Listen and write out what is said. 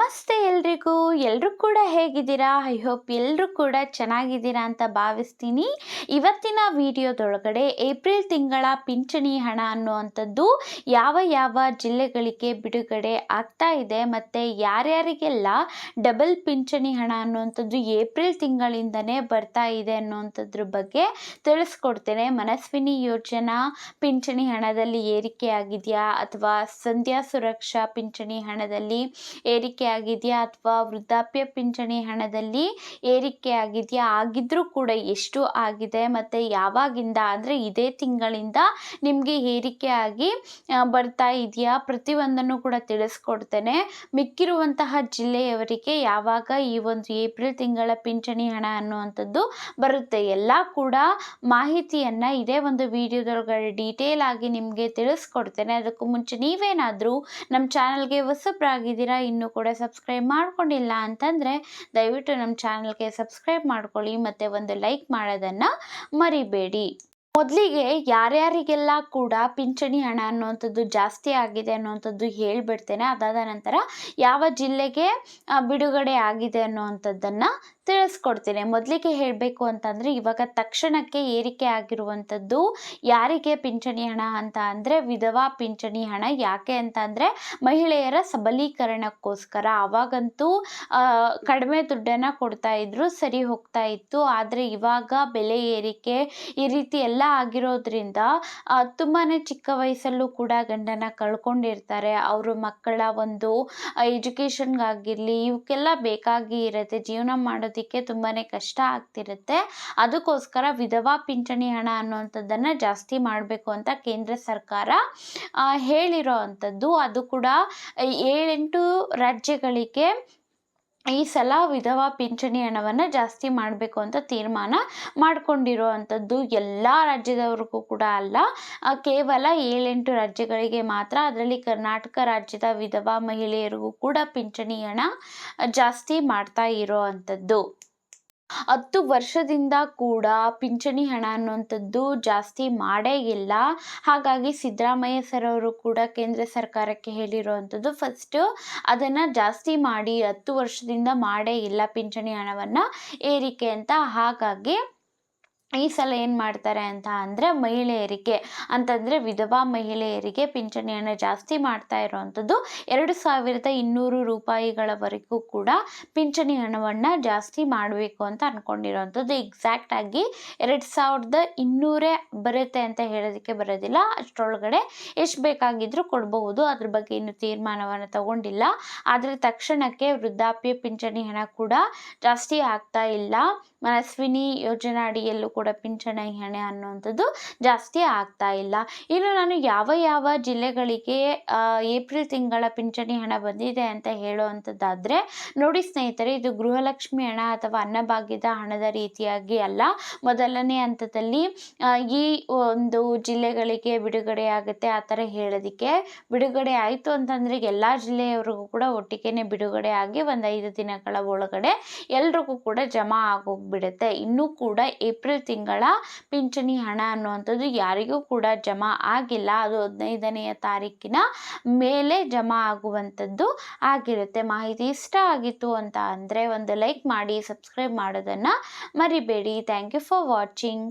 ನಮಸ್ತೆ ಎಲ್ರಿಗೂ. ಎಲ್ಲರೂ ಕೂಡ ಹೇಗಿದ್ದೀರಾ? ಐ ಹೋಪ್ ಎಲ್ಲರೂ ಕೂಡ ಚೆನ್ನಾಗಿದ್ದೀರಾ ಅಂತ ಭಾವಿಸ್ತೀನಿ. ಇವತ್ತಿನ ವಿಡಿಯೋದೊಳಗಡೆ ಏಪ್ರಿಲ್ ತಿಂಗಳ ಪಿಂಚಣಿ ಹಣ ಅನ್ನುವಂಥದ್ದು ಯಾವ ಯಾವ ಜಿಲ್ಲೆಗಳಿಗೆ ಬಿಡುಗಡೆ ಆಗ್ತಾ ಇದೆ ಮತ್ತು ಯಾರ್ಯಾರಿಗೆಲ್ಲ ಡಬಲ್ ಪಿಂಚಣಿ ಹಣ ಅನ್ನುವಂಥದ್ದು ಏಪ್ರಿಲ್ ತಿಂಗಳಿಂದನೇ ಬರ್ತಾ ಇದೆ ಅನ್ನುವಂಥದ್ರ ಬಗ್ಗೆ ತಿಳಿಸ್ಕೊಡ್ತೇನೆ. ಮನಸ್ವಿನಿ ಯೋಜನಾ ಪಿಂಚಣಿ ಹಣದಲ್ಲಿ ಏರಿಕೆ ಆಗಿದೆಯಾ ಅಥವಾ ಸಂಧ್ಯಾ ಸುರಕ್ಷಾ ಪಿಂಚಣಿ ಹಣದಲ್ಲಿ ಏರಿಕೆ ಆಗಿದೆಯಾ ಅಥವಾ ವೃದ್ಧಾಪ್ಯ ಪಿಂಚಣಿ ಹಣದಲ್ಲಿ ಏರಿಕೆ ಆಗಿದೆಯಾ ಆಗಿದ್ರೂ ಕೂಡ ಎಷ್ಟು ಆಗಿದೆ. ಮತ್ತು ಯಾವಾಗಿಂದ? ಅಂದರೆ ಇದೇ ತಿಂಗಳಿಂದ ನಿಮಗೆ ಏರಿಕೆ ಆಗಿ ಬರ್ತಾ ಇದೆಯಾ? ಪ್ರತಿಯೊಂದನ್ನು ಕೂಡ ತಿಳಿಸ್ಕೊಡ್ತೇನೆ. ಮಿಕ್ಕಿರುವಂತಹ ಜಿಲ್ಲೆಯವರಿಗೆ ಯಾವಾಗ ಈ ಒಂದು ಏಪ್ರಿಲ್ ತಿಂಗಳ ಪಿಂಚಣಿ ಹಣ ಅನ್ನುವಂಥದ್ದು ಬರುತ್ತೆ. ಎಲ್ಲ ಕೂಡ ಮಾಹಿತಿಯನ್ನು ಇದೇ ಒಂದು ವಿಡಿಯೋದೊಳಗಡೆ ಡೀಟೇಲ್ ಆಗಿ ನಿಮಗೆ ತಿಳಿಸ್ಕೊಡ್ತೇನೆ. ಅದಕ್ಕೂ ಮುಂಚೆ ನೀವೇನಾದರೂ ನಮ್ಮ ಚಾನಲ್ಗೆ ಹೊಸಬ್ರಾಗಿದ್ದೀರಾ? ಇನ್ನೂ ಕೂಡ ಸಬ್ಸ್ಕ್ರೈಬ್ ಮಾಡ್ಕೊಂಡಿಲ್ಲ ಅಂತಂದರೆ ದಯವಿಟ್ಟು ನಮ್ಮ ಚಾನಲ್ಗೆ ಸಬ್ಸ್ಕ್ರೈಬ್ ಮಾಡ್ಕೊಳ್ಳಿ ಮತ್ತು ಒಂದು ಲೈಕ್ ಮಾಡೋದನ್ನು ಮರಿಬೇಡಿ. ಮೊದಲಿಗೆ ಯಾರ್ಯಾರಿಗೆಲ್ಲ ಕೂಡ ಪಿಂಚಣಿ ಹಣ ಅನ್ನುವಂಥದ್ದು ಜಾಸ್ತಿ ಆಗಿದೆ ಅನ್ನುವಂಥದ್ದು ಹೇಳ್ಬಿಡ್ತೇನೆ. ಅದಾದ ನಂತರ ಯಾವ ಜಿಲ್ಲೆಗೆ ಬಿಡುಗಡೆ ಆಗಿದೆ ಅನ್ನುವಂಥದ್ದನ್ನು ತಿಳಿಸ್ಕೊಡ್ತೇನೆ. ಮೊದಲಿಗೆ ಹೇಳಬೇಕು ಅಂತಂದರೆ ಇವಾಗ ತಕ್ಷಣಕ್ಕೆ ಏರಿಕೆ ಆಗಿರುವಂಥದ್ದು ಯಾರಿಗೆ ಪಿಂಚಣಿ ಹಣ ಅಂತ ಅಂದರೆ ವಿಧವಾ ಪಿಂಚಣಿ ಹಣ. ಯಾಕೆ ಅಂತ ಮಹಿಳೆಯರ ಸಬಲೀಕರಣಕ್ಕೋಸ್ಕರ. ಆವಾಗಂತೂ ಕಡಿಮೆ ದುಡ್ಡನ್ನು ಕೊಡ್ತಾ ಇದ್ರು, ಸರಿ ಹೋಗ್ತಾ ಇತ್ತು. ಆದರೆ ಇವಾಗ ಬೆಲೆ ಏರಿಕೆ ಈ ರೀತಿ ಆಗಿರೋದ್ರಿಂದ ತುಂಬಾ ಚಿಕ್ಕ ವಯಸ್ಸಲ್ಲೂ ಕೂಡ ಗಂಡನ ಕಳ್ಕೊಂಡಿರ್ತಾರೆ. ಅವರು ಮಕ್ಕಳ ಒಂದು ಎಜುಕೇಷನ್ಗಾಗಿರಲಿ ಇವಕ್ಕೆಲ್ಲ ಬೇಕಾಗಿ ಇರುತ್ತೆ. ಜೀವನ ಮಾಡೋದಕ್ಕೆ ತುಂಬಾ ಕಷ್ಟ ಆಗ್ತಿರುತ್ತೆ. ಅದಕ್ಕೋಸ್ಕರ ವಿಧವಾ ಪಿಂಚಣಿ ಹಣ ಅನ್ನುವಂಥದ್ದನ್ನು ಜಾಸ್ತಿ ಮಾಡಬೇಕು ಅಂತ ಕೇಂದ್ರ ಸರ್ಕಾರ ಹೇಳಿರೋ ಅಂಥದ್ದು. ಅದು ಕೂಡ, ಏಳೆಂಟು ರಾಜ್ಯಗಳಿಗೆ ಈ ಸಲ ವಿಧವಾ ಪಿಂಚಣಿ ಹಣವನ್ನು ಜಾಸ್ತಿ ಮಾಡಬೇಕು ಅಂತ ತೀರ್ಮಾನ ಮಾಡಿಕೊಂಡಿರೋ ಅಂಥದ್ದು ಎಲ್ಲ ರಾಜ್ಯದವ್ರಿಗೂ ಕೂಡ ಅಲ್ಲ. ಕೇವಲ ಏಳೆಂಟು ರಾಜ್ಯಗಳಿಗೆ ಮಾತ್ರ, ಅದರಲ್ಲಿ ಕರ್ನಾಟಕ ರಾಜ್ಯದ ವಿಧವಾ ಮಹಿಳೆಯರಿಗೂ ಕೂಡ ಪಿಂಚಣಿ ಹಣ ಜಾಸ್ತಿ ಮಾಡ್ತಾ ಇರೋ ಅಂಥದ್ದು ಹತ್ತು ವರ್ಷದಿಂದ ಕೂಡ ಪಿಂಚಣಿ ಹಣ ಅನ್ನುವಂಥದ್ದು ಜಾಸ್ತಿ ಮಾಡೇ ಇಲ್ಲ. ಹಾಗಾಗಿ ಸಿದ್ದರಾಮಯ್ಯ ಸರ್ ಅವರು ಕೂಡ ಕೇಂದ್ರ ಸರ್ಕಾರಕ್ಕೆ ಹೇಳಿರುವಂಥದ್ದು ಫಸ್ಟ್ ಅದನ್ನು ಜಾಸ್ತಿ ಮಾಡಿ ಹತ್ತು ವರ್ಷದಿಂದ ಮಾಡೇ ಇಲ್ಲ ಪಿಂಚಣಿ ಹಣವನ್ನು ಏರಿಕೆ ಅಂತ. ಹಾಗಾಗಿ ಈ ಸಲ ಏನು ಮಾಡ್ತಾರೆ ಅಂತ ಅಂದರೆ ಮಹಿಳೆಯರಿಗೆ, ಅಂತಂದರೆ ವಿಧವಾ ಮಹಿಳೆಯರಿಗೆ ಪಿಂಚಣಿ ಹಣ ಜಾಸ್ತಿ ಮಾಡ್ತಾ ಇರುವಂಥದ್ದು ಎರಡು ಸಾವಿರದ ಇನ್ನೂರು ರೂಪಾಯಿಗಳವರೆಗೂ ಕೂಡ ಪಿಂಚಣಿ ಹಣವನ್ನು ಜಾಸ್ತಿ ಮಾಡಬೇಕು ಅಂತ ಅಂದ್ಕೊಂಡಿರೋವಂಥದ್ದು ಎಕ್ಸಾಕ್ಟಾಗಿ ಎರಡು ಸಾವಿರದ ಇನ್ನೂರೇ ಬರುತ್ತೆ ಅಂತ ಹೇಳೋದಕ್ಕೆ ಬರೋದಿಲ್ಲ. ಅಷ್ಟರೊಳಗಡೆ ಎಷ್ಟು ಬೇಕಾಗಿದ್ದರೂ ಕೊಡಬಹುದು ಅದ್ರ ಬಗ್ಗೆ ಇನ್ನೂ ತೀರ್ಮಾನವನ್ನು ತಗೊಂಡಿಲ್ಲ. ಆದರೆ ತಕ್ಷಣಕ್ಕೆ ವೃದ್ಧಾಪ್ಯ ಪಿಂಚಣಿ ಹಣ ಕೂಡ ಜಾಸ್ತಿ ಆಗ್ತಾ ಇಲ್ಲ. ಮನಸ್ವಿನಿ ಯೋಜನಾ ಅಡಿಯಲ್ಲೂ ಕೂಡ ಪಿಂಚಣಿ, ಹಣ ಅನ್ನುವಂಥದ್ದು ಜಾಸ್ತಿ ಆಗ್ತಾ ಇಲ್ಲ. ಇನ್ನು ನಾನು ಯಾವ ಯಾವ ಜಿಲ್ಲೆಗಳಿಗೆ ಏಪ್ರಿಲ್ ತಿಂಗಳ ಪಿಂಚಣಿ ಹಣ ಬಂದಿದೆ ಅಂತ ಹೇಳುವಂಥದ್ದಾದರೆ, ನೋಡಿ ಸ್ನೇಹಿತರೆ, ಇದು ಗೃಹಲಕ್ಷ್ಮಿ ಹಣ ಅಥವಾ ಅನ್ನಭಾಗ್ಯದ ಹಣದ ರೀತಿಯಾಗಿ ಅಲ್ಲ. ಮೊದಲನೇ ಹಂತದಲ್ಲಿ ಈ ಒಂದು ಜಿಲ್ಲೆಗಳಿಗೆ ಬಿಡುಗಡೆ ಆಗುತ್ತೆ ಆ ಥರ ಹೇಳೋದಕ್ಕೆ. ಬಿಡುಗಡೆ ಆಯಿತು ಅಂತಂದರೆ ಎಲ್ಲ ಜಿಲ್ಲೆಯವರಿಗೂ ಕೂಡ ಒಟ್ಟಿಗೆನೆ ಬಿಡುಗಡೆ ಆಗಿ ಒಂದು ಐದು ದಿನಗಳ ಒಳಗಡೆ ಎಲ್ರಿಗೂ ಕೂಡ ಜಮಾ ಆಗೋಗ್ಬಿಡುತ್ತೆ. ಇನ್ನೂ ಕೂಡ ಏಪ್ರಿಲ್ ತಿಂಗಳ ಪಿಂಚಣಿ ಹಣ ಅನ್ನುವಂಥದ್ದು ಯಾರಿಗೂ ಕೂಡ ಜಮಾ ಆಗಿಲ್ಲ. ಅದು ಹದಿನೈದನೆಯ ತಾರೀಕಿನ ಮೇಲೆ ಜಮಾ ಆಗುವಂಥದ್ದು ಆಗಿರುತ್ತೆ. ಮಾಹಿತಿ ಇಷ್ಟ ಆಗಿತ್ತು ಅಂತ ಅಂದರೆ ಒಂದು ಲೈಕ್ ಮಾಡಿ, ಸಬ್ಸ್ಕ್ರೈಬ್ ಮಾಡೋದನ್ನು ಮರಿಬೇಡಿ. Thank you for watching